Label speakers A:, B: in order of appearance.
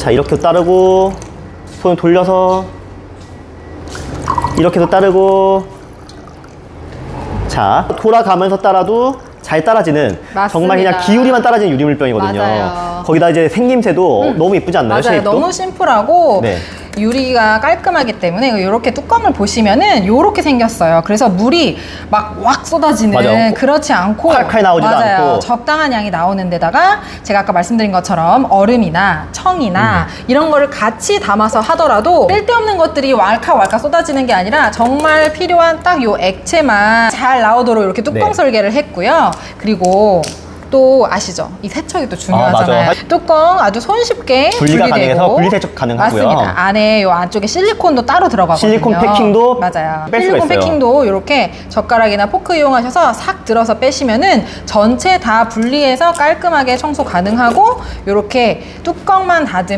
A: 자 이렇게 따르고 손 돌려서 이렇게도 따르고 자 돌아가면서 따라도 잘 따라지는 정말 그냥
B: 맞습니다.
A: 기울이만 따라지는 유리물병이거든요.
B: 맞아요.
A: 거기다 이제 생김새도 너무 예쁘지 않나요?
B: 맞아요.
A: 쉐입도?
B: 너무 심플하고
A: 네.
B: 유리가 깔끔하기 때문에 이렇게 뚜껑을 보시면은 이렇게 생겼어요. 그래서 물이 막왁 쏟아지는
A: 맞아요.
B: 그렇지 않고
A: 칼칼 나오지도
B: 맞아요.
A: 않고.
B: 적당한 양이 나오는 데다가 제가 아까 말씀드린 것처럼 얼음이나 청이나
A: 음.
B: 이런 거를 같이 담아서 하더라도 쓸데없는 것들이 왈칵왈칵 쏟아지는 게 아니라 정말 필요한 딱 요 액체만 잘 나오도록 이렇게 뚜껑
A: 네.
B: 설계를 했고요. 그리고 또 아시죠? 이 세척이 또 중요하잖아요.
A: 맞아.
B: 뚜껑 아주 손쉽게
A: 분리가. 가능해서 분리 세척 가능하고요.
B: 맞습니다. 안에 요 안쪽에 실리콘도 따로 들어가거든요.
A: 실리콘 패킹도
B: 맞아요.
A: 뺄 수가
B: 실리콘
A: 있어요.
B: 패킹도 이렇게 젓가락이나 포크 이용하셔서 싹 들어서 빼시면은 전체 다 분리해서 깔끔하게 청소 가능하고 이렇게 뚜껑만 닫으면